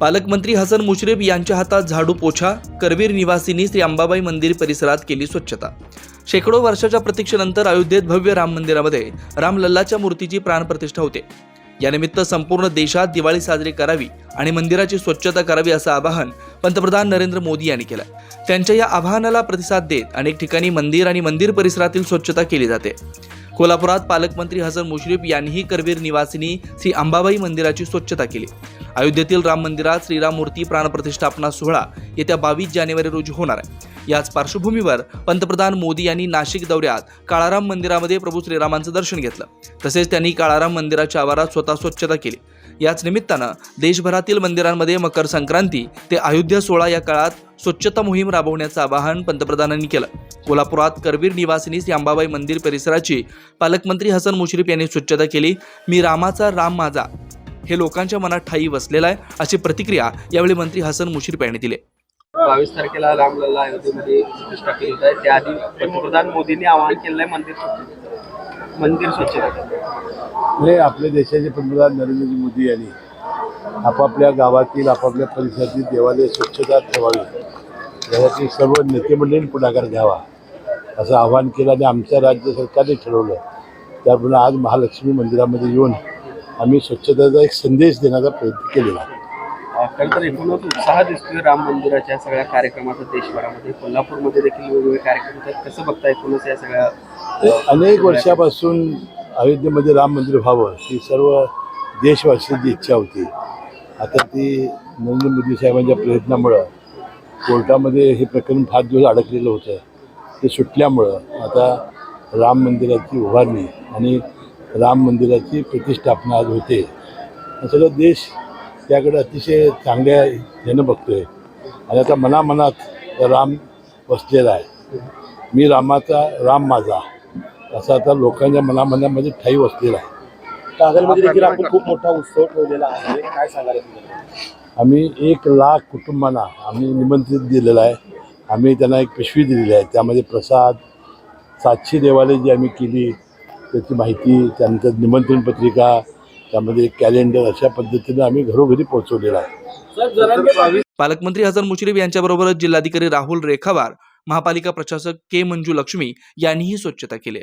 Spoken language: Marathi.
पालकमंत्री हसन मुश्रीफ यांच्या हातात झाडू पोछा करवीर निवासींनी श्री अंबाबाई मंदिर परिसरात केली स्वच्छता. शेकडो वर्षाच्या प्रतीक्षेनंतर अयोध्येत भव्य राम मंदिरामध्ये रामलल्लाच्या मूर्तीची प्राणप्रतिष्ठा होते. यानिमित्त संपूर्ण देशात दिवाळी साजरी करावी आणि मंदिराची स्वच्छता करावी असं आवाहन पंतप्रधान नरेंद्र मोदी यांनी केलं. त्यांच्या या आवाहनाला प्रतिसाद देत अनेक ठिकाणी मंदिर आणि मंदिर परिसरातील स्वच्छता केली जाते. कोल्हापुरात पालकमंत्री हसन मुश्रीफ यांनीही करवीर निवासिनी श्री अंबाबाई मंदिराची स्वच्छता केली. अयोध्येतील राम मंदिरात श्रीराम मूर्ती प्राणप्रतिष्ठापना सोहळा येत्या बावीस जानेवारी रोजी होणार आहे. याच पार्श्वभूमीवर पंतप्रधान मोदी यांनी नाशिक दौऱ्यात काळाराम मंदिरामध्ये प्रभू श्रीरामांचं दर्शन घेतलं. तसेच त्यांनी काळाराम मंदिराच्या आवारात स्वतः स्वच्छता केली. याच निमित्तानं देशभरातील मंदिरांमध्ये मकर संक्रांती ते अयोध्या सोहळा या काळात स्वच्छता मोहीम राबवण्याचं आवाहन पंतप्रधानांनी केलं. कोल्हापुरात करवीर निवासिनी श्री अंबाबाई मंदिर परिसराची पालकमंत्री हसन मुश्रीफ यांनी स्वच्छता केली. मी रामाचा राम माझा. हे लोकांच्या मनात ठाई बसलेलं आहे अशी प्रतिक्रिया यावेळी मंत्री हसन मुश्रीफ यांनी दिली. बावीस तारखेला रामलल्ला अयोध्येमध्ये प्रतिष्ठा केली होत. आहे त्याआधी पंतप्रधान मोदींनी आवाहन केलं आहे मंदिर मंदिर स्वच्छता म्हणजे आपल्या देशाचे पंतप्रधान नरेंद्र मोदी यांनी आपापल्या गावातील आपापल्या परिसरातील देवालय स्वच्छता ठेवावी. यासाठी सर्व नेते मंडळींनी पुढाकार घ्यावा असं आवाहन केलं आणि आमच्या राज्य सरकारने ठरवलं. त्याप्रमाणे आज महालक्ष्मी मंदिरामध्ये येऊन आम्ही स्वच्छतेचा एक संदेश देण्याचा प्रयत्न केलेला एकूणच उत्साह दिसतोय राम मंदिराच्या सगळ्या कार्यक्रमाचा देशभरामध्ये. कोल्हापूरमध्ये देखील वेगवेगळे कार्यक्रम होतात. कसं बघता एकूणच या सगळ्या अनेक वर्षापासून अयोध्येमध्ये राम मंदिर व्हावं ही सर्व देशवासियांची इच्छा होती. आता ती नरेंद्र मोदी साहेबांच्या प्रयत्नामुळं कोर्टामध्ये हे प्रकरण फार दिवस अडकलेलं होतं. ते सुटल्यामुळं आता राम मंदिराची उभारणी आणि राम मंदिराची प्रतिष्ठापना आज होते. सगळा सगळं देश त्याकडे अतिशय चांगल्या ह्यानं बघतोय. आणि आता मनामनात राम बसलेला आहे. मी रामाचा राम माझा असा आता लोकांच्या मनामनामध्ये ठाई बसलेला आहे. कागलमध्ये देखील आपण खूप मोठा उत्सव ठेवलेला आहे. काय सांगाल आम्ही एक लाख कुटुंबांना आम्ही निमंत्रित दिलेलं आहे. आम्ही त्यांना एक पिशवी दिलेली आहे. त्यामध्ये प्रसाद सातशे देवालय जी आम्ही केली त्याची माहिती त्यानंतर निमंत्रण पत्रिका त्यामध्ये एक कॅलेंडर अशा पद्धतीने आम्ही घरोघरी पोहोचवलेलं आहे. पालकमंत्री हसन मुश्रीफ यांच्याबरोबरच जिल्हाधिकारी राहुल रेखावार महापालिका प्रशासक के मंजू लक्ष्मी यांनीही स्वच्छता केली